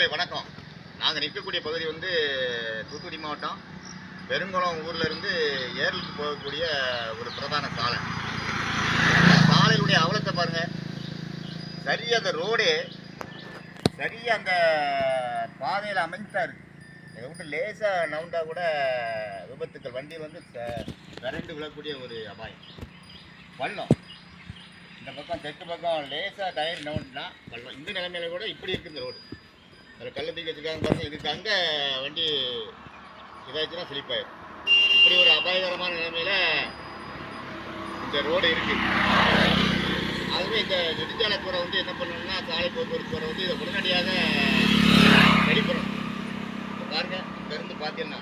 நண்பர்களே வணக்கம். நாங்கள் நிற்கக்கூடிய பகுதி வந்து தூத்துக்குடி மாவட்டம். பெருங்குளம் ஊர்லேருந்து ஏரலுக்கு போகக்கூடிய ஒரு பிரதான சாலை. சாலையுடைய அவலத்தை பாருங்கள் சரியாக அந்த ரோடு சரியாக அந்த பாதையில் அமைஞ்சா இருக்கு. இதை விட்டு லேசாக நவுண்டா கூட விபத்துக்கள் வண்டி வந்து ச- விரண்டு விழக்கூடிய ஒரு அபாயம். பள்ளம் இந்த பக்கம் தெற்கு பக்கம் லேசாக டயர் நவுண்டுனா பள்ளம் இந்த நிலைமையில கூட இப்படி இருக்குது இந்த ரோடு. அதில் கல்லை தூக்கி வச்சுருக்காங்க பாருங்க இதுக்கு அங்கே வண்டி இதாச்சுன்னா ஸ்லிப் ஆயிடும் இப்படி ஒரு அபாயகரமான நிலைமையில் இந்த ரோடு இருக்குது அதுவே இந்த நெடுஞ்சாலைத்துறை வந்து என்ன பண்ணணும்னா சாலை போக்குவரத்து துறை வந்து இதை உடனடியாக சரி பண்ணணும் பாருங்க இருந்து பார்த்தீங்கன்னா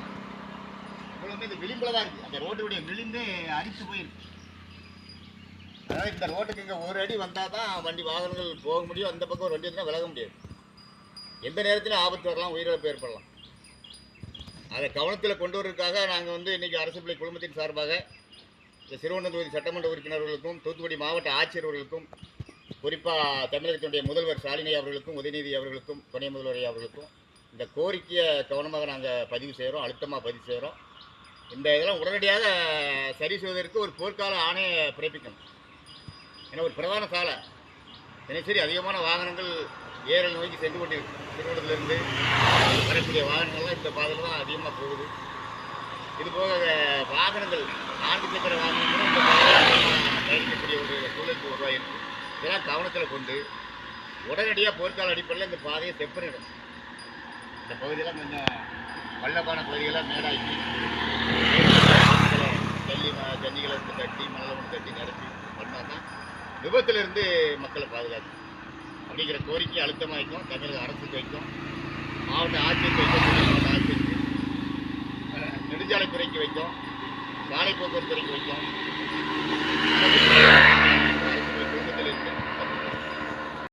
இவ்வளவுமே இது விளிம்பில் தான் இருக்குது அந்த ரோட்டுடைய விளிம்பே அரித்து போயிருக்கு. அதாவது இந்த ரோட்டுக்கு இங்கே ஒரு அடி வந்தால் தான் வண்டி வாகனங்கள் போக முடியும் அந்த பக்கம் ஒரு வண்டி இருந்தால் விலக முடியாது. எந்த நேரத்திலும் ஆபத்து வரலாம் உயிரிழப்பு ஏற்படலாம். அதை கவனத்தில் கொண்டு வரதுக்காக நாங்கள் வந்து இன்றைக்கி அரசு பிள்ளை குழுமத்தின் சார்பாக இந்த சிறுவன தொகுதி சட்டமன்ற உறுப்பினர்களுக்கும் தூத்துக்குடி மாவட்ட ஆட்சியர்களுக்கும் குறிப்பாக தமிழகத்தினுடைய முதல்வர் ஸ்டாலினி அவர்களுக்கும் உதயநிதி அவர்களுக்கும் துணை முதல்வர் அவர்களுக்கும் இந்த கோரிக்கையை கவனமாக நாங்கள் பதிவு செய்கிறோம் அழுத்தமாக பதிவு செய்கிறோம் இந்த இதெல்லாம் உடனடியாக சரி செய்வதற்கு ஒரு போர்க்கால ஆணையை பிறப்பிக்கணும். ஏன்னா ஒரு பிரதான சாலை. தினசரி அதிகமான வாகனங்கள் ஏரல் நோக்கி சென்று கொண்டு திருவள்ளத்திலிருந்து வரக்கூடிய வாகனங்கள்லாம் இந்த பாதையில் தான் அதிகமாக போகுது. இது போக வாகனங்கள் நான்கு சக்கர வாகனங்களும் இந்த பாதையில் பயணிக்கக்கூடிய ஒரு சூழலுக்கு உருவாகிருக்கு இதெல்லாம் கவனத்தில் கொண்டு உடனடியாக போர்க்கால அடிப்படையில் இந்த பாதையை செப்பனிடும் இந்த பகுதியெல்லாம் கொஞ்சம் பள்ளமான பகுதிகளாக மேடாக்கி ஜல்லி ம- ஜல்லிகளை வந்து கட்டி மணலை கட்டி நிரப்பி பண்ணால் தான் விபத்திலிருந்து மக்களை பாதுகாக்கும் அப்படிங்கிற கோரிக்கை அழுத்தமாக்கும் தமிழக அரசுக்கு வைக்கும் மாவட்ட ஆட்சியருக்கு வைக்கும் மாவட்ட ஆட்சியருக்கு நெடுஞ்சாலைத்துறைக்கு வைக்கும் சாலை போக்குவரத்து துறைக்கு வைக்கும்